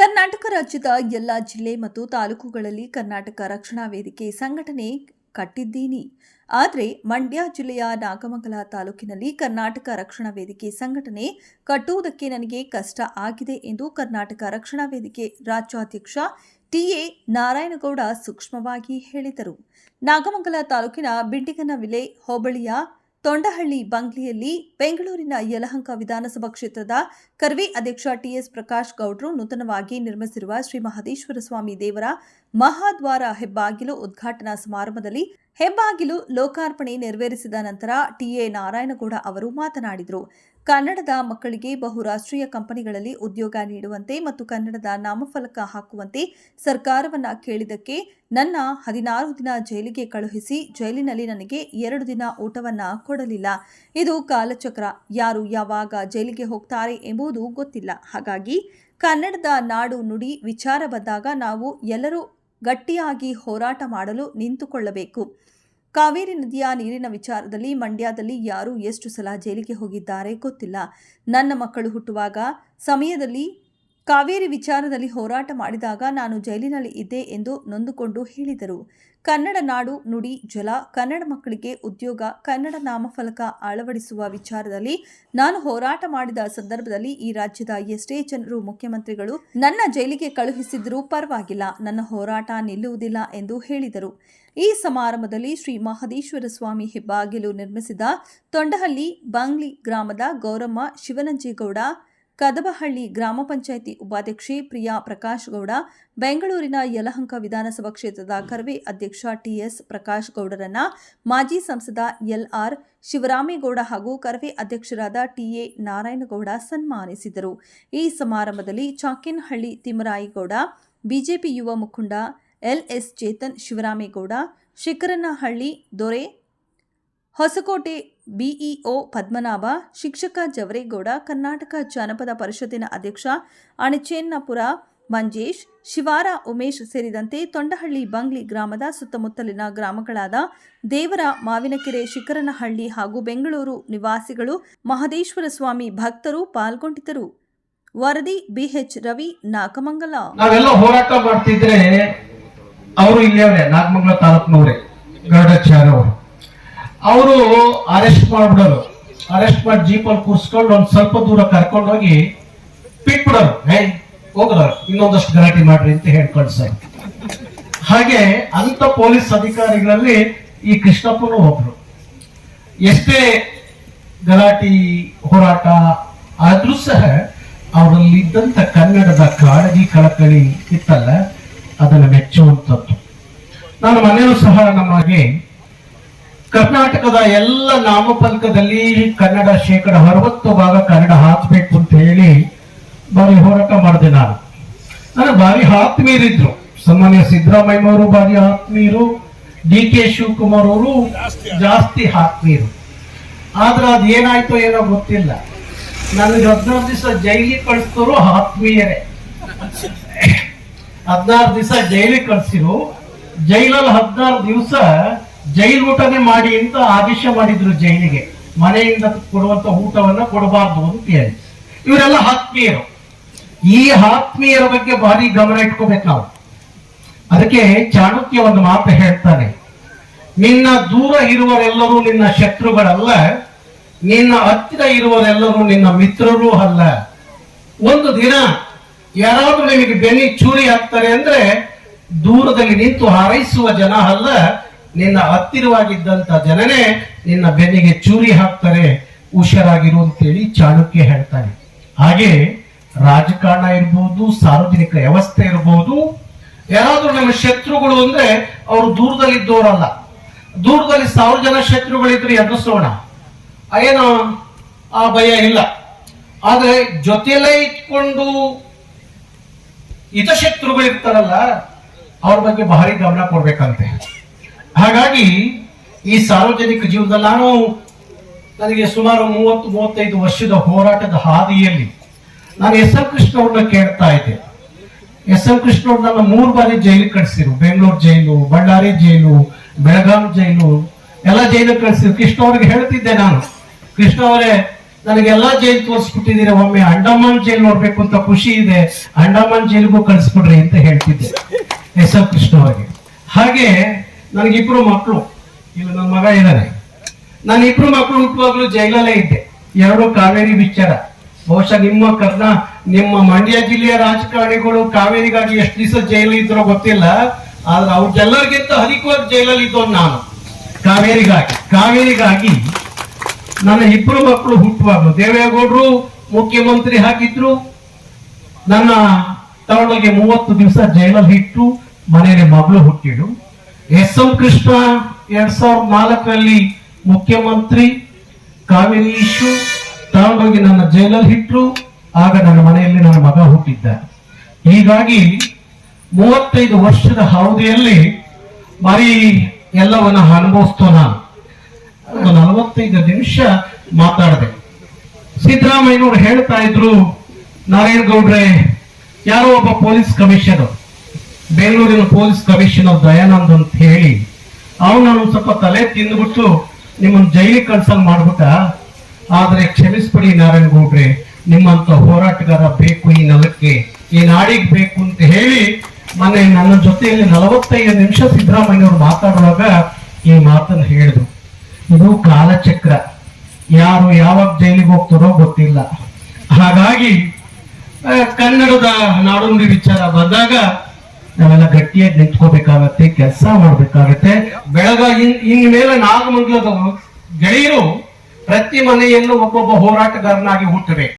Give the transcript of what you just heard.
ಕರ್ನಾಟಕ ರಾಜ್ಯದ ಎಲ್ಲ ಜಿಲ್ಲೆ ಮತ್ತು ತಾಲೂಕುಗಳಲ್ಲಿ ಕರ್ನಾಟಕ ರಕ್ಷಣಾ ವೇದಿಕೆ ಸಂಘಟನೆ ಕಟ್ಟಿದ್ದೀನಿ. ಆದರೆ ಮಂಡ್ಯ ಜಿಲ್ಲೆಯ ನಾಗಮಂಗಲ ತಾಲೂಕಿನಲ್ಲಿ ಕರ್ನಾಟಕ ರಕ್ಷಣಾ ವೇದಿಕೆ ಸಂಘಟನೆ ಕಟ್ಟುವುದಕ್ಕೆ ನನಗೆ ಕಷ್ಟ ಆಗಿದೆ ಎಂದು ಕರ್ನಾಟಕ ರಕ್ಷಣಾ ವೇದಿಕೆ ರಾಜ್ಯಾಧ್ಯಕ್ಷ ಟಿಎ ನಾರಾಯಣಗೌಡ ಸೂಕ್ಷ್ಮವಾಗಿ ಹೇಳಿದರು. ನಾಗಮಂಗಲ ತಾಲೂಕಿನ ಬಿಂಡಿಗನವಿಲೆ ಹೋಬಳಿಯ ತೊಂಡಹಳ್ಳಿ ಬಂಗ್ಲಿಯಲ್ಲಿ ಬೆಂಗಳೂರಿನ ಯಲಹಂಕ ವಿಧಾನಸಭಾ ಕ್ಷೇತ್ರದ ಕರ್ವಿ ಅಧ್ಯಕ್ಷ ಟಿಎಸ್ ಪ್ರಕಾಶ್ ಗೌಡ್ರು ನೂತನವಾಗಿ ನಿರ್ಮಿಸಿರುವ ಶ್ರೀ ಮಹದೇಶ್ವರ ಸ್ವಾಮಿ ದೇವರ ಮಹಾದ್ವಾರ ಹೆಬ್ಬಾಗಿಲು ಉದ್ಘಾಟನಾ ಸಮಾರಂಭದಲ್ಲಿ ಹೆಬ್ಬಾಗಿಲು ಲೋಕಾರ್ಪಣೆ ನೆರವೇರಿಸಿದ ನಂತರ ಟಿಎ ನಾರಾಯಣಗೌಡ ಅವರು ಮಾತನಾಡಿದರು. ಕನ್ನಡದ ಮಕ್ಕಳಿಗೆ ಬಹುರಾಷ್ಟ್ರೀಯ ಕಂಪನಿಗಳಲ್ಲಿ ಉದ್ಯೋಗ ನೀಡುವಂತೆ ಮತ್ತು ಕನ್ನಡದ ನಾಮಫಲಕ ಹಾಕುವಂತೆ ಸರ್ಕಾರವನ್ನ ಕೇಳಿದ್ದಕ್ಕೆ ನನ್ನ ಹದಿನಾರು ದಿನ ಜೈಲಿಗೆ ಕಳುಹಿಸಿ ಜೈಲಿನಲ್ಲಿ ನನಗೆ ಎರಡು ದಿನ ಊಟವನ್ನ ಕೊಡಲಿಲ್ಲ. ಇದು ಕಾಲಚಕ್ರ. ಯಾರು ಯಾವಾಗ ಜೈಲಿಗೆ ಹೋಗ್ತಾರೆ ಎಂಬುದು ಗೊತ್ತಿಲ್ಲ. ಹಾಗಾಗಿ ಕನ್ನಡದ ನಾಡು ನುಡಿ ವಿಚಾರ ಬಂದಾಗ ನಾವು ಎಲ್ಲರೂ ಗಟ್ಟಿಯಾಗಿ ಹೋರಾಟ ಮಾಡಲು ನಿಂತುಕೊಳ್ಳಬೇಕು. ಕಾವೇರಿ ನದಿಯ ನೀರಿನ ವಿಚಾರದಲ್ಲಿ ಮಂಡ್ಯದಲ್ಲಿ ಯಾರು ಎಷ್ಟು ಸಲ ಜೈಲಿಗೆ ಹೋಗಿದ್ದಾರೆ ಗೊತ್ತಿಲ್ಲ. ನನ್ನ ಮಕ್ಕಳು ಹುಟ್ಟುವಾಗ ಸಮಯದಲ್ಲಿ ಕಾವೇರಿ ವಿಚಾರದಲ್ಲಿ ಹೋರಾಟ ಮಾಡಿದಾಗ ನಾನು ಜೈಲಿನಲ್ಲಿ ಇದ್ದೆ ಎಂದು ನೊಂದುಕೊಂಡು ಹೇಳಿದರು. ಕನ್ನಡ ನಾಡು ನುಡಿ ಜಲ, ಕನ್ನಡ ಮಕ್ಕಳಿಗೆ ಉದ್ಯೋಗ, ಕನ್ನಡ ನಾಮಫಲಕ ಅಳವಡಿಸುವ ವಿಚಾರದಲ್ಲಿ ನಾನು ಹೋರಾಟ ಮಾಡಿದ ಸಂದರ್ಭದಲ್ಲಿ ಈ ರಾಜ್ಯದ ಎಷ್ಟೇ ಜನರು ಮುಖ್ಯಮಂತ್ರಿಗಳು ನನ್ನ ಜೈಲಿಗೆ ಕಳುಹಿಸಿದರೂ ಪರವಾಗಿಲ್ಲ, ನನ್ನ ಹೋರಾಟ ನಿಲ್ಲುವುದಿಲ್ಲ ಎಂದು ಹೇಳಿದರು. ಈ ಸಮಾರಂಭದಲ್ಲಿ ಶ್ರೀ ಮಹದೇಶ್ವರ ಸ್ವಾಮಿ ಹೆಬ್ಬಾಗಿಲು ನಿರ್ಮಿಸಿದ ತೊಂಡಹಳ್ಳಿ ಬಂಗ್ಲಿ ಗ್ರಾಮದ ಗೌರಮ್ಮ ಶಿವನಂಜೇಗೌಡ ಕದಬಹಳ್ಳಿ ಗ್ರಾಮ ಪಂಚಾಯಿತಿ ಉಪಾಧ್ಯಕ್ಷೆ ಪ್ರಿಯಾ ಪ್ರಕಾಶ್ ಗೌಡ, ಬೆಂಗಳೂರಿನ ಯಲಹಂಕ ವಿಧಾನಸಭಾ ಕ್ಷೇತ್ರದ ಕರ್ವೆ ಅಧ್ಯಕ್ಷ ಟಿಎಸ್ ಪ್ರಕಾಶ್ ಗೌಡರನ್ನ ಮಾಜಿ ಸಂಸದ ಎಲ್ಆರ್ ಶಿವರಾಮೇಗೌಡ ಹಾಗೂ ಕರ್ವೆ ಅಧ್ಯಕ್ಷರಾದ ಟಿಎ ನಾರಾಯಣಗೌಡ ಸನ್ಮಾನಿಸಿದರು. ಈ ಸಮಾರಂಭದಲ್ಲಿ ಚಾಕಿನಹಳ್ಳಿ ತಿಮ್ಮರಾಯಿಗೌಡ, ಬಿಜೆಪಿ ಯುವ ಮುಖಂಡ ಎಲ್ಎಸ್ ಚೇತನ್ ಶಿವರಾಮೇಗೌಡ, ಶಿಖರನಹಳ್ಳಿ ದೊರೆ ಹೊಸಕೋಟೆ ಬಿಇಒ ಪದ್ಮನಾಭ, ಶಿಕ್ಷಕ ಜವರೇಗೌಡ, ಕರ್ನಾಟಕ ಜಾನಪದ ಪರಿಷತ್ತಿನ ಅಧ್ಯಕ್ಷ ಅಣಚೇನ್ನಪುರ ಮಂಜೇಶ್, ಶಿವಾರ ಉಮೇಶ್ ಸೇರಿದಂತೆ ತೊಂಡಹಳ್ಳಿ ಬಂಗ್ಲಿ ಗ್ರಾಮದ ಸುತ್ತಮುತ್ತಲಿನ ಗ್ರಾಮಗಳಾದ ದೇವರ, ಮಾವಿನಕೆರೆ, ಶಿಖರನಹಳ್ಳಿ ಹಾಗೂ ಬೆಂಗಳೂರು ನಿವಾಸಿಗಳು ಮಹದೇಶ್ವರ ಸ್ವಾಮಿ ಭಕ್ತರು ಪಾಲ್ಗೊಂಡಿದ್ದರು. ವರದಿ ಬಿಎಚ್ ರವಿ ನಾಗಮಂಗಲ. ನಾವೆಲ್ಲ ಹೋರಾಟ ಮಾಡ್ತಿದ್ರೆ ಅವರು ಇಲ್ಲಿಯವರೇ ನಾಗಮಂಗಲ ತಾಲೂಕಿನವರೇ, ಗರುಡಾಚಾರ್ಯ ಅವರು ಅರೆಸ್ಟ್ ಮಾಡ್ಬಿಡೋರು. ಅರೆಸ್ಟ್ ಮಾಡಿ ಜೀಪಲ್ಲಿ ಕೂರಿಸ್ಕೊಂಡು ಒಂದು ಸ್ವಲ್ಪ ದೂರ ಕರ್ಕೊಂಡು ಹೋಗಿ ಬಿಟ್ಬಿಡೋರು ಹೇ ಹೋಗ್ರ, ಇನ್ನೊಂದಷ್ಟು ಗಲಾಟೆ ಮಾಡ್ರಿ ಅಂತ ಹೇಳಿ ಸರ್. ಹಾಗೆ ಅಂತ ಪೊಲೀಸ್ ಅಧಿಕಾರಿಗಳಲ್ಲಿ ಈ ಕೃಷ್ಣಪ್ಪನು ಒಬ್ರು. ಎಷ್ಟೇ ಗಲಾಟಿ, ಹೋರಾಟ ಆದ್ರೂ ಸಹ ಅವರಲ್ಲಿದ್ದಂಥ ಕನ್ನಡದ ಕಾಳಜಿ ಕಳಕಳಿ ಇತ್ತಲ್ಲ, ಅದನ್ನು ಮೆಚ್ಚುವಂಥದ್ದು. ನಾನು ಮನೆಯೂ ಸಹ ನಮಗೆ ಕರ್ನಾಟಕದ ಎಲ್ಲ ನಾಮಫಲಕದಲ್ಲಿ ಕನ್ನಡ ಶೇಕಡ ಅರವತ್ತು ಭಾಗ ಕನ್ನಡ ಹಾಕ್ಬೇಕು ಅಂತ ಹೇಳಿ ಬಾರಿ ಹೋರಾಟ ಮಾಡಿದೆ ನಾನು. ನಾನು ಬಾರಿ ಆತ್ಮೀಯರಿದ್ರು ಸಾಮಾನ್ಯ ಸಿದ್ದರಾಮಯ್ಯನವರು ಬಾರಿ ಆತ್ಮೀಯರು, ಡಿ ಕೆ ಶಿವಕುಮಾರ್ ಅವರು ಜಾಸ್ತಿ ಆತ್ಮೀಯರು. ಆದ್ರೆ ಅದ್ ಏನಾಯ್ತೋ ಏನೋ ಗೊತ್ತಿಲ್ಲ. ನನಗೆ ಹದಿನಾರು ದಿವಸ ಜೈಲಿಗೆ ಕಳಿಸ್ತರು ಆತ್ಮೀಯರೇ. ಹದಿನಾರು ದಿವಸ ಜೈಲಿಗೆ ಕಳಿಸಿರು. ಜೈಲಲ್ಲಿ ಹದಿನಾರು ದಿವಸ ಜೈಲ್ ಊಟನೇ ಮಾಡಿ ಅಂತ ಆದೇಶ ಮಾಡಿದ್ರು ಜೈಲಿಗೆ. ಮನೆಯಿಂದ ಕೊಡುವಂತ ಊಟವನ್ನ ಕೊಡಬಾರ್ದು ಅಂತ ಹೇಳಿ. ಇವರೆಲ್ಲ ಆತ್ಮೀಯರು. ಈ ಆತ್ಮೀಯರ ಬಗ್ಗೆ ಭಾರಿ ಗಮನ ಇಟ್ಕೋಬೇಕು ಅದಕ್ಕೆ ಚಾಣಕ್ಯ ಒಂದು ಮಾತು ಹೇಳ್ತಾನೆ. ನಿನ್ನ ದೂರ ಇರುವರೆಲ್ಲರೂ ನಿನ್ನ ಶತ್ರುಗಳಲ್ಲ. ನಿನ್ನ ಹತ್ತಿರ ಇರುವರೆಲ್ಲರೂ ನಿನ್ನ ಮಿತ್ರರೂ ಅಲ್ಲ. ಒಂದು ದಿನ ಯಾರಾದ್ರೂ ನಿಮಗೆ ಬೆನಿ ಚೂರಿ ಹಾಕ್ತಾರೆ ಅಂದ್ರೆ ದೂರದಲ್ಲಿ ನಿಂತು ಹಾರೈಸುವ ಜನ ಅಲ್ಲ. ನಿನ್ನ ಹತ್ತಿರವಾಗಿದ್ದಂತ ಜನನೇ ನಿನ್ನ ಬೆನ್ನಿಗೆ ಚೂರಿ ಹಾಕ್ತಾರೆ ಹುಷಾರಾಗಿರು ಅಂತೇಳಿ ಚಾಣಕ್ಯ ಹೇಳ್ತಾನೆ. ಹಾಗೆ ರಾಜಕಾರಣ ಇರ್ಬೋದು, ಸಾರ್ವಜನಿಕ ವ್ಯವಸ್ಥೆ ಇರ್ಬೋದು, ಯಾರಾದ್ರೂ ನಮ್ಮ ಶತ್ರುಗಳು ಅಂದ್ರೆ ಅವರು ದೂರದಲ್ಲಿದ್ದವರಲ್ಲ. ದೂರದಲ್ಲಿ ಸಾವಿರ ಜನ ಶತ್ರುಗಳಿದ್ರೆ ಎದುರಿಸೋಣ ಏನೋ? ಆ ಭಯ ಇಲ್ಲ. ಆದ್ರೆ ಜೊತೆಯಲ್ಲೇ ಇಟ್ಕೊಂಡು ಹಿತಶತ್ರುಗಳಿರ್ತಾರಲ್ಲ, ಅವ್ರ ಬಗ್ಗೆ ಭಾರಿ ಗಮನ ಕೊಡ್ಬೇಕಂತೆ. ಹಾಗಾಗಿ ಈ ಸಾರ್ವಜನಿಕ ಜೀವನದಲ್ಲಿ ನಾನು ನನಗೆ ಸುಮಾರು ಮೂವತ್ತು, ಮೂವತ್ತೈದು ವರ್ಷದ ಹೋರಾಟದ ಹಾದಿಯಲ್ಲಿ ನಾನು ಎಸ್ ಎಂ ಕೃಷ್ಣ ಅವ್ರನ್ನ ಕೇಳ್ತಾ ಇದ್ದೆ. ಎಸ್ ಎಂ ಕೃಷ್ಣ ಅವ್ರು ನನ್ನ ಮೂರು ಬಾರಿ ಜೈಲಿಗೆ ಕಳಿಸಿರು ಬೆಂಗಳೂರು ಜೈಲು, ಬಳ್ಳಾರಿ ಜೈಲು, ಬೆಳಗಾಂ ಜೈಲು, ಎಲ್ಲ ಜೈಲಿಗೆ ಕಳಿಸಿದ್ರು. ಕೃಷ್ಣ ಅವ್ರಿಗೆ ಹೇಳ್ತಿದ್ದೆ ನಾನು, ಕೃಷ್ಣ ಅವರೇ ನನಗೆಲ್ಲ ಜೈಲ್ ತೋರಿಸ್ಬಿಟ್ಟಿದ್ದೀರಾ, ಒಮ್ಮೆ ಅಂಡಮಾನ್ ಜೈಲ್ ನೋಡ್ಬೇಕು ಅಂತ ಖುಷಿ ಇದೆ. ಅಂಡಮಾನ್ ಜೈಲಿಗೂ ಕಳಿಸ್ಬಿಡ್ರಿ ಅಂತ ಹೇಳ್ತಿದ್ದೆ ಎಸ್ ಎಂ ಕೃಷ್ಣ ಅವರಿಗೆ. ಹಾಗೆ ನನಗಿಬ್ರು ಮಕ್ಕಳು ಇಲ್ಲ ನನ್ನ ಮಗ ಇದ್ದಾನೆ ನನ್ನ ಇಬ್ರು ಮಕ್ಕಳು ಹುಟ್ಟುವಾಗ್ಲೂ ಜೈಲಲ್ಲೇ ಇದ್ದೆ. ಎರಡು ಕಾವೇರಿ ವಿಚಾರ. ಬಹುಶಃ ನಿಮ್ಮ ಕರ್ನಾ, ನಿಮ್ಮ ಮಂಡ್ಯ ಜಿಲ್ಲೆಯ ರಾಜಕಾರಣಿಗಳು ಕಾವೇರಿಗಾಗಿ ಎಷ್ಟು ದಿವಸ ಜೈಲು ಇದ್ರೋ ಗೊತ್ತಿಲ್ಲ. ಆದ್ರೆ ಅವ್ರಿಗೆಲ್ಲರಿಗಿಂತ ಅಧಿಕವಾಗಿ ಜೈಲಲ್ಲಿ ಇದ್ದವ್ ನಾನು. ಕಾವೇರಿಗಾಗಿ ಕಾವೇರಿಗಾಗಿ ನನ್ನ ಇಬ್ರು ಮಕ್ಕಳು ಹುಟ್ಟುವಾಗ್ಲು ದೇವೇಗೌಡರು ಮುಖ್ಯಮಂತ್ರಿ ಹಾಕಿದ್ರು ನನ್ನ ತವಳಿಗೆ ಮೂವತ್ತು ದಿವಸ ಜೈಲಲ್ಲಿ ಇಟ್ಟು, ಮನೆಯಲ್ಲಿ ಮಗಳು ಹುಟ್ಟಿಡು ಎಸ್ ಎಂ ಕೃಷ್ಣ ಎರಡ್ ಸಾವಿರದ ನಾಲ್ಕರಲ್ಲಿ ಮುಖ್ಯಮಂತ್ರಿ ಕಾವೇರಿ ಇಶ್ಯೂ ತಗೊಂಡೋಗಿ ನನ್ನ ಜೈಲಲ್ಲಿ ಇಟ್ರು, ಆಗ ನನ್ನ ಮನೆಯಲ್ಲಿ ನನ್ನ ಮಗ ಹುಟ್ಟಿದ್ದ. ಹೀಗಾಗಿ ಮೂವತ್ತೈದು ವರ್ಷದ ಅವಧಿಯಲ್ಲಿ ಬರೀ ಎಲ್ಲವನ್ನ ಅನುಭವಿಸ್ತೋ ನಾನು ಒಂದು ನಲವತ್ತೈದು ನಿಮಿಷ ಮಾತಾಡಿದೆ. ಸಿದ್ದರಾಮಯ್ಯನವರು ಹೇಳ್ತಾ ಇದ್ರು ನಾರಾಯಣ ಗೌಡ್ರೆ ಯಾರೋ ಒಬ್ಬ ಪೊಲೀಸ್ ಕಮಿಷನರ್. ಬೆಂಗಳೂರಿನ ಪೊಲೀಸ್ ಕಮಿಷನರ್ ದಯಾನಂದ್ ಅಂತ ಹೇಳಿ ಅವನು ಸ್ವಲ್ಪ ತಲೆ ತಿಂದ್ಬಿಟ್ಟು ನಿಮ್ಮನ್ನು ಜೈಲಿಗೆ ಕಳ್ಸಲ್ ಮಾಡ್ಬಿಟ್ಟ. ಆದ್ರೆ ಕ್ಷಮಿಸ್ಬಿಡಿ ನಾರಾಯಣ ಗೌಡ್ರೆ, ನಿಮ್ಮಂತ ಹೋರಾಟಗಾರ ಬೇಕು ಈ ನೆಲಕ್ಕೆ, ಈ ನಾಡಿಗೆ ಬೇಕು ಅಂತ ಹೇಳಿ ಮೊನ್ನೆ ನನ್ನ ಜೊತೆಯಲ್ಲಿ ನಲವತ್ತೈದು ನಿಮಿಷ ಸಿದ್ದರಾಮಯ್ಯನವರು ಮಾತಾಡುವಾಗ ಈ ಮಾತನ್ನು ಹೇಳಿದ್ರು. ಇದು ಕಾಲಚಕ್ರ. ಯಾರು ಯಾವಾಗ ಜೈಲಿಗೆ ಹೋಗ್ತಾರೋ ಗೊತ್ತಿಲ್ಲ. ಹಾಗಾಗಿ ಕನ್ನಡದ ನಾಡುನುಡಿ ವಿಚಾರ ಬಂದಾಗ ನಾವೆಲ್ಲ ಗಟ್ಟಿಯಾಗಿ ನಿಂತ್ಕೋಬೇಕಾಗತ್ತೆ, ಕೆಲಸ ಮಾಡ್ಬೇಕಾಗತ್ತೆ. ಬೆಳಗ ಇನ್ ಇನ್ಮೇಲೆ ನಾಗಮಂಗಲದ ಗೆಳೆಯರು ಪ್ರತಿ ಮನೆಯಲ್ಲೂ ಒಬ್ಬೊಬ್ಬ ಹೋರಾಟಗಾರನಾಗಿ ಹುಟ್ಟಬೇಕು.